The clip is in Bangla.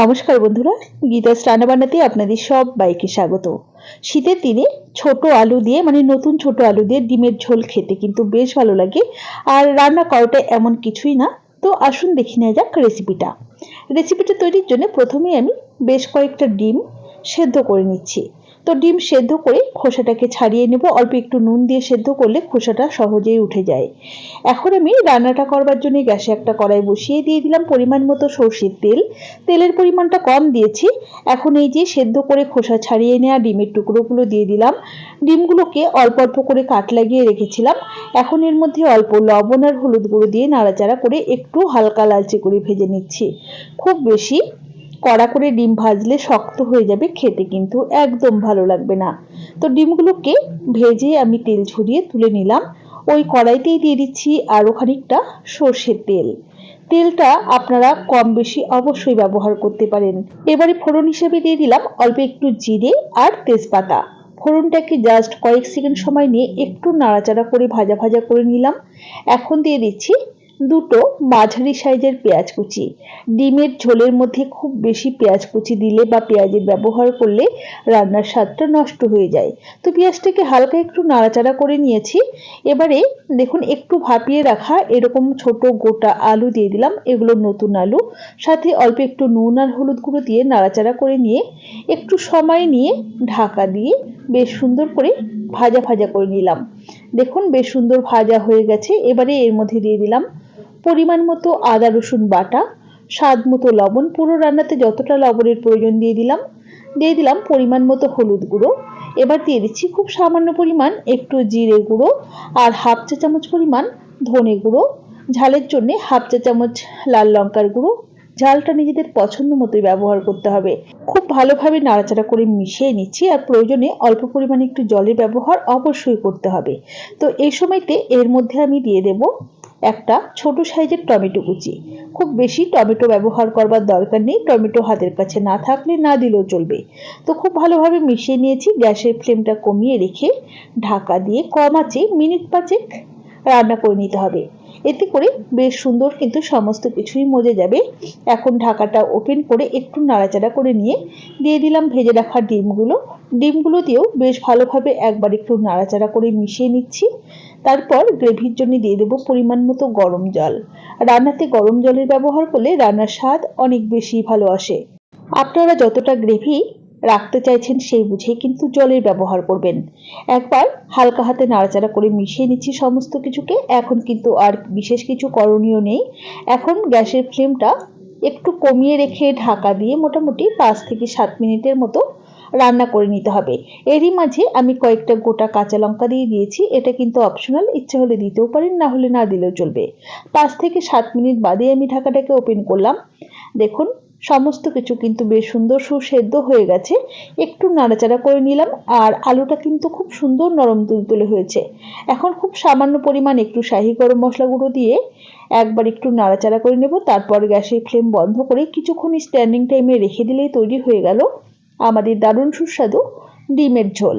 নমস্কার বন্ধুরা গীতা রান্না বান্নাতে আপনাদের সব বাইকে স্বাগত। শীতের দিনে ছোট আলু দিয়ে মানে নতুন ছোট আলু দিয়ে ডিমের ঝোল খেতে কিন্তু বেশ ভালো লাগে। আর রান্না করাটা এমন কিছুই না। তো আসুন দেখে নেওয়া যাক রেসিপিটা রেসিপিটা তৈরির জন্য প্রথমেই আমি বেশ কয়েকটা ডিম সেদ্ধ করে নিচ্ছি। তো ডিম সেদ্ধ করে খোসাটাকে ছাড়িয়ে নেব। অল্প একটু নুন দিয়ে সেদ্ধ করলে খোসাটা সহজেই উঠে যায়। এখন আমি রান্নাটা করবার জন্য গ্যাসে একটা কড়াই বসিয়ে দিয়ে দিলাম পরিমাণ মতো সর্ষের তেল। তেলের পরিমাণটা কম দিয়েছি। এখন এই যে সেদ্ধ করে খোসা ছাড়িয়ে নেওয়া ডিমের টুকরোগুলো দিয়ে দিলাম। ডিমগুলোকে অল্প অল্প করে কাট লাগিয়ে রেখেছিলাম। এখন এর মধ্যে অল্প লবণ আর হলুদ গুঁড়ো দিয়ে নাড়াচাড়া করে একটু হালকা লালচে করে ভেজে নিচ্ছি। খুব বেশি কড়া করে ডিম ভাজলে শক্ত হয়ে যাবে খেতে কিন্তু একদম ভালো লাগবে না। তো ডিমগুলোকে ভেজে আমি তেল ঝরিয়ে তুলে নিলাম। ওই কড়াইতেই দিয়ে দিচ্ছি আরও খানিকটা সর্ষের তেল। তেলটা আপনারা কম বেশি অবশ্যই ব্যবহার করতে পারেন। এবারে ফোড়ন হিসেবে দিয়ে দিলাম অল্প একটু জিরে আর তেজপাতা। ফোড়নটাকে জাস্ট কয়েক সেকেন্ড সময় নিয়ে একটু নাড়াচাড়া করে ভাজা ভাজা করে নিলাম। এখন দিয়ে দিচ্ছি দুটো মাঝারি সাইজের পেঁয়াজ কুচি। ডিমের ঝোলের মধ্যে খুব বেশি পেঁয়াজ কুচি দিলে বা পেঁয়াজের ব্যবহার করলে রান্নার স্বাদটা নষ্ট হয়ে যায়। তো পেঁয়াজটাকে হালকা একটু নাড়াচাড়া করে নিয়েছি। এবারে দেখুন, একটু ভাপিয়ে রাখা এরকম ছোট গোটা আলু দিয়ে দিলাম। এগুলো নতুন আলু। সাথে অল্প একটু নুন আর হলুদ গুঁড়ো দিয়ে নাড়াচাড়া করে নিয়ে একটু সময় নিয়ে ঢাকা দিয়ে বেশ সুন্দর করে ভাজা ভাজা করে নিলাম। দেখুন, বেশ সুন্দর ভাজা হয়ে গেছে। এবারে এর মধ্যে দিয়ে দিলাম পরিমাণ মতো আদা, রসুন বাটা, স্বাদ মতো লবণ, পুরো রান্নাতে যতটা লবণের প্রয়োজন দিয়ে দিলাম। দিয়ে দিলাম পরিমাণ মতো হলুদ গুঁড়ো। এবার দিয়ে দিচ্ছি খুব সামান্য পরিমাণ একটু জিরে গুঁড়ো আর হাফ চা চামচ পরিমাণ ধনে গুঁড়ো। ঝালের জন্য হাফ চা চামচ লাল লঙ্কার গুঁড়ো। ঝালটা নিজেদের পছন্দ মতোই ব্যবহার করতে হবে। খুব ভালোভাবে নাড়াচাড়া করে মিশিয়ে নিচ্ছি আর প্রয়োজনে অল্প পরিমাণে একটু জলের ব্যবহার অবশ্যই করতে হবে। তো এই সময়তে এর মধ্যে আমি দিয়ে দেব একটা ছোট সাইজের টমেটো কুচি। খুব বেশি টমেটো ব্যবহার করবার দরকার নেই, টমেটো হাতের কাছে না থাকলে না দিলেও চলবে। তো খুব ভালোভাবে মিশিয়ে নিয়েছি, গ্যাসের ফ্লেমটা কমিয়ে রেখে ঢাকা দিয়ে কম আছে মিনিট পাঁচেক রান্না করে নিতে হবে। এতে করে বেশ সুন্দর কিন্তু সমস্ত কিছুই মজে যাবে। এখন ঢাকাটা ওপেন করে একটু নাড়াচাড়া করে নিয়ে দিয়ে দিলাম ভেজে রাখা ডিমগুলো। ডিমগুলো দিয়েও বেশ ভালোভাবে একবার একটু নাড়াচাড়া করে মিশিয়ে নিচ্ছি। তারপর গ্রেভির জন্য দিয়ে দেবো পরিমাণ মতো গরম জল। রান্নাতে গরম জলের ব্যবহার করলে রান্নার স্বাদ অনেক বেশি ভালো আসে। আপনারা যতটা গ্রেভি রাখতে চাইছেন সেই বুঝে কিন্তু জলের ব্যবহার করবেন। একবার হালকা হাতে নাড়াচাড়া করে মিশিয়ে নিচ্ছি সমস্ত কিছুকে। এখন কিন্তু আর বিশেষ কিছু করণীয় নেই। এখন গ্যাসের ফ্লেমটা একটু কমিয়ে রেখে ঢাকা দিয়ে মোটামুটি পাঁচ থেকে সাত মিনিটের মতো রান্না করে নিতে হবে। এরই মাঝে আমি কয়েকটা গোটা কাঁচা লঙ্কা দিয়ে দিয়েছি। এটা কিন্তু অপশনাল ইচ্ছে হলে দিতেও পারেন, না হলে না দিলেও চলবে। পাঁচ থেকে সাত মিনিট বাদে আমি ঢাকাটাকে ওপেন করলাম। দেখুন সমস্ত কিছু কিন্তু বেশ সুন্দর সুসেদ্ধ হয়ে গেছে। একটু নাড়াচাড়া করে নিলাম আর আলুটা কিন্তু খুব সুন্দর নরম তুলতুলে হয়েছে। এখন খুব সামান্য পরিমাণ একটু শাহি গরম মশলা গুঁড়ো দিয়ে একবার একটু নাড়াচাড়া করে নেব। তারপর গ্যাসের ফ্লেম বন্ধ করে কিছুক্ষণ স্ট্যান্ডিং টাইমে রেখে দিলেই তৈরি হয়ে গেল। আমাদের দারুণ সুস্বাদু ডিমের ঝোল।